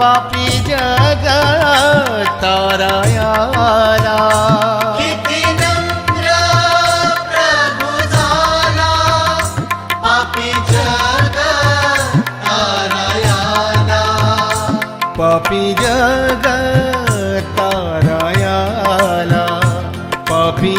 पापी जग तारायाला किती नम्र प्रभु झाला. पापी जग तारायाला पापी जग तारायाला पापी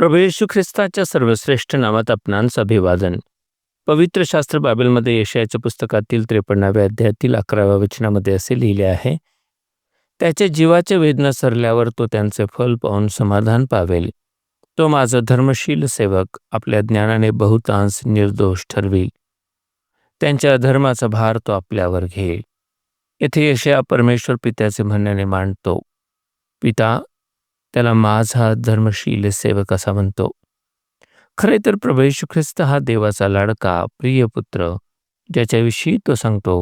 प्रभू येशू ख्रिस्ताच्या सर्वश्रेष्ठ नावात आपणांस अभिवादन. पवित्र शास्त्र बाबेलमध्ये यशयाच्या पुस्तकातील त्रेपन्नाव्या अध्यायातील अकराव्या वचनामध्ये असे लिहिले आहे त्याच्या जीवाच्या वेदना सरल्यावर तो त्यांचे फल पाहून समाधान पावेल. तो माझा धर्मशील सेवक आपल्या ज्ञानाने बहुतांश निर्दोष ठरवी त्यांच्या धर्माचा भार तो आपल्यावर घेईल. येथे यशया परमेश्वर पित्याचे म्हणण्याने मांडतो. पिता त्याला माझा धर्मशील सेवक असा म्हणतो. खरे तर प्रभू येशू ख्रिस्त हा देवाचा लाडका प्रिय पुत्र ज्याच्याविषयी तो सांगतो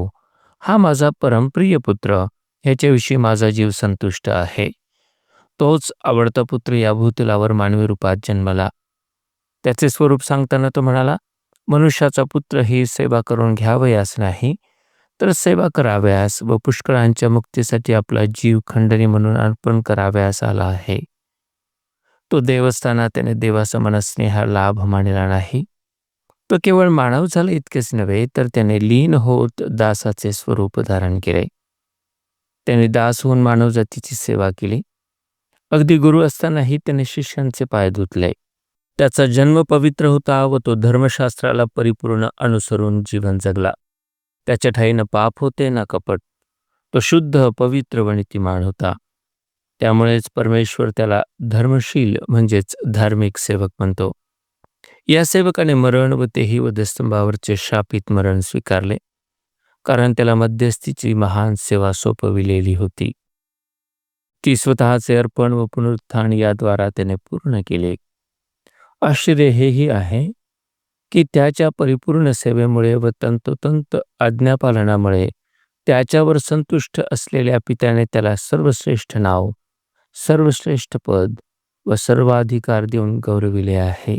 हा माझा परमप्रिय पुत्र ह्याच्याविषयी माझा जीव संतुष्ट आहे. तोच आवडता पुत्र या भूतलावर मानवी रूपात जन्मला. त्याचे स्वरूप सांगताना तो म्हणाला मनुष्याचा पुत्र ही सेवा करून घ्यावयास नाही तर सेवा कराव्यास व पुष्कळांच्या मुक्तीसाठी आपला जीव खंडणी म्हणून अर्पण कराव्यास आला आहे. तो देवस्थानात त्याने देवाचा मनस्नेहा लाभ मानला नाही. तो केवळ मानव झाला इतकेच नव्हे तर त्याने लीन होत दासाचे स्वरूप धारण केले. त्याने दास होऊन मानव जातीची सेवा केली. अगदी गुरु असतानाही त्याने शिष्यांचे पाय धुतले. त्याचा जन्म पवित्र होता व तो धर्मशास्त्राला परिपूर्ण अनुसरून जीवन जगला. त्याच्या ठाईनं पाप होते ना कपट तो शुद्ध पवित्र व होता. त्यामुळेच परमेश्वर त्याला धर्मशील म्हणजेच धार्मिक सेवक म्हणतो. या सेवकाने मरण व तेही वधस्तंभावरचे शापित मरण स्वीकारले कारण त्याला मध्यस्थीची महान सेवा सोपविलेली होती. ती स्वतःचे अर्पण व पुनरुत्थान याद्वारा त्याने पूर्ण केले. आश्चर्य हेही आहे की त्याच्या परिपूर्ण सेवेमुळे व तंतोतंत आज्ञापालनामुळे त्याच्यावर संतुष्ट असलेल्या पित्याने त्याला सर्वश्रेष्ठ नाव सर्वश्रेष्ठ पद व सर्वाधिकार देऊन गौरविले आहे.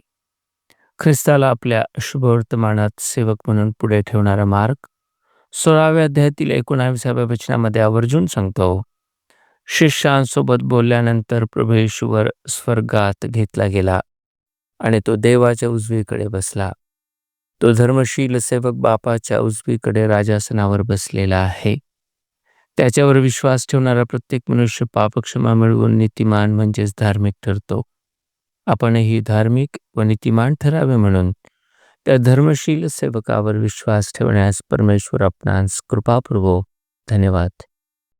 ख्रिस्ताला आपल्या शुभवर्तमानात सेवक म्हणून पुढे ठेवणारा मार्ग सोळाव्या अध्यायातील एकोणाविसाव्या वचनामध्ये आवर्जून सांगतो. शिष्यांसोबत बोलल्यानंतर प्रभू येशूवर स्वर्गात घेतला गेला. आणि तो देवाच्या उजवीकडे बसला. तो धर्मशील सेवक बापाच्या उजवीकडे राजासनावर बसलेला आहे. त्याच्यावर विश्वास ठेवणारा प्रत्येक मनुष्य पापक्षमा मिळवून नीतिमान म्हणजेच धार्मिक ठरतो. आपणही धार्मिक व नीतिमान ठरावे म्हणून त्या धर्मशील सेवकावर विश्वास ठेवण्यास परमेश्वर आपणास कृपापूर्वक धन्यवाद.